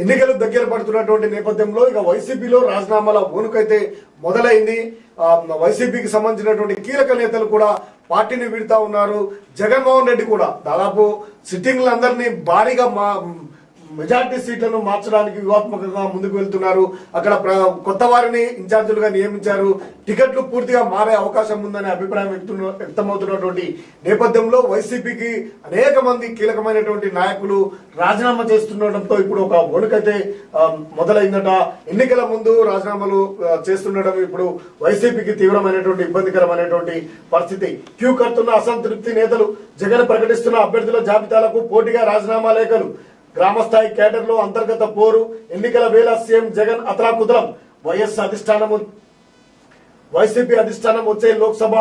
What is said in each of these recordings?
ఎన్నికలు దగ్గర పడుతున్నటువంటి నేపథ్యంలో ఇక వైసీపీలో రాజీనామాల ఊనుకైతే మొదలైంది. వైసీపీకి సంబంధించినటువంటి కీలక నేతలు కూడా పార్టీని విడుతా ఉన్నారు. జగన్మోహన్ రెడ్డి కూడా దాదాపు సిట్టింగ్లందరినీ భారీగా మా మెజార్టీ సీట్లను మార్చడానికి వ్యూహాత్మకంగా ముందుకు వెళ్తున్నారు. అక్కడ కొత్త వారిని ఇన్ఛార్జీలుగా నియమించారు. టికెట్లు పూర్తిగా మారే అవకాశం ఉందనే అభిప్రాయం వ్యక్తు- వ్యక్తమవుతున్నటువంటి నేపథ్యంలో వైసీపీకి అనేక మంది కీలకమైనటువంటి నాయకులు రాజీనామా చేస్తుండటంతో ఇప్పుడు ఒక వణుకైతే మొదలైందట. ఎన్నికల ముందు రాజీనామాలు చేస్తుండటం చేస్తుండడం ఇప్పుడు వైసీపీకి తీవ్రమైనటువంటి ఇబ్బందికరమైనటువంటి పరిస్థితి. క్యూ కడుతున్న అసంతృప్తి నేతలు జగన్ ప్రకటిస్తున్న అభ్యర్థుల జాబితాలకు పోటీగా రాజీనామా లేఖలు. గ్రామస్థాయి కేటర్లో అంతర్గత పోరు ఎన్నికల వేళ సీఎం జగన్ అతలాకుతలం. వైఎస్ అధిష్టానము వైసీపీ అధిష్టానం వచ్చే లోక్సభ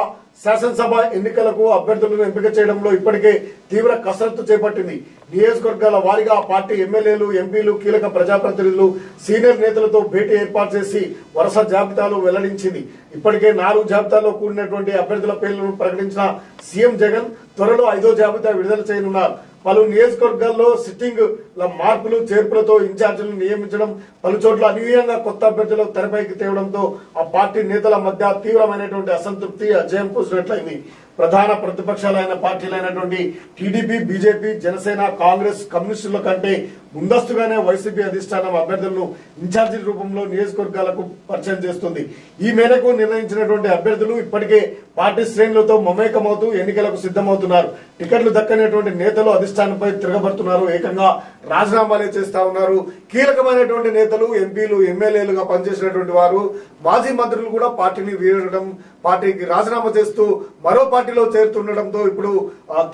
శాసనసభ ఎన్నికలకు అభ్యర్థులను ఎంపిక చేయడంలో ఇప్పటికే తీవ్ర కసరత్తు చేపట్టింది. నియోజకవర్గాల వారీగా పార్టీ ఎమ్మెల్యేలు ఎంపీలు కీలక ప్రజాప్రతినిధులు సీనియర్ నేతలతో భేటీ ఏర్పాటు చేసి వరుస జాబితాలు వెల్లడించింది. ఇప్పటికే నాలుగు జాబితాలో కూడినటువంటి అభ్యర్థుల పేర్లను ప్రకటించిన సీఎం జగన్ త్వరలో ఐదో జాబితా విడుదల చేయనున్నారు. పలు నియోజకవర్గాల్లో సిట్టింగ్ ల మార్పులు చేర్పులతో ఇన్ఛార్జీలను నియమించడం పలు చోట్ల అనూహ్యంగా కొత్త అభ్యర్థులు తెరపైకి తేవడంతో ఆ పార్టీ నేతల మధ్య తీవ్రమైనటువంటి అసంతృప్తి అజయం పూసినట్లయింది ప్రధాన ప్రతిపక్షాలైన పార్టీలైనటువంటి టీడీపీ బీజేపీ జనసేన కాంగ్రెస్ కమ్యూనిస్టుల కంటే ముందస్తుగానే వైసీపీ అధిష్టానం అభ్యర్థులను ఇన్ఛార్జీ రూపంలో నియోజకవర్గాలకు పరిచయం చేస్తుంది. ఈ మేరకు నిర్ణయించినటువంటి అభ్యర్థులు ఇప్పటికే పార్టీ శ్రేణులతో మమేకమవుతూ ఎన్నికలకు సిద్ధమవుతున్నారు. టికెట్లు దక్కనేటువంటి నేతలు ప్రతిష్టానంపై తిరగబడుతున్నారు. ఏకంగా రాజీనామాలే చేస్తా ఉన్నారు. కీలకమైనటువంటి నేతలు ఎంపీలు ఎమ్మెల్యేలుగా పనిచేసినటువంటి వారు మాజీ మంత్రులు కూడా పార్టీని వీడడం పార్టీకి రాజీనామా చేస్తూ మరో పార్టీలో చేరుతుండటంతో ఇప్పుడు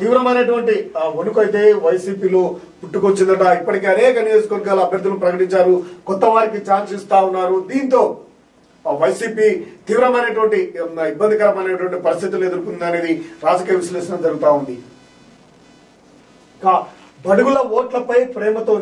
తీవ్రమైనటువంటి వణుకు అయితే వైసీపీలో పుట్టుకొచ్చిందట. ఇప్పటికే అనేక నియోజకవర్గాల అభ్యర్థులు ప్రకటించారు. కొత్త వారికి ఛాన్స్ ఇస్తా ఉన్నారు. దీంతో వైసీపీ తీవ్రమైనటువంటి ఇబ్బందికరమైనటువంటి పరిస్థితులు ఎదుర్కొందనేది రాజకీయ విశ్లేషణ జరుగుతూ ఉంది. బడుగుల ఓట్లపై ప్రేమతో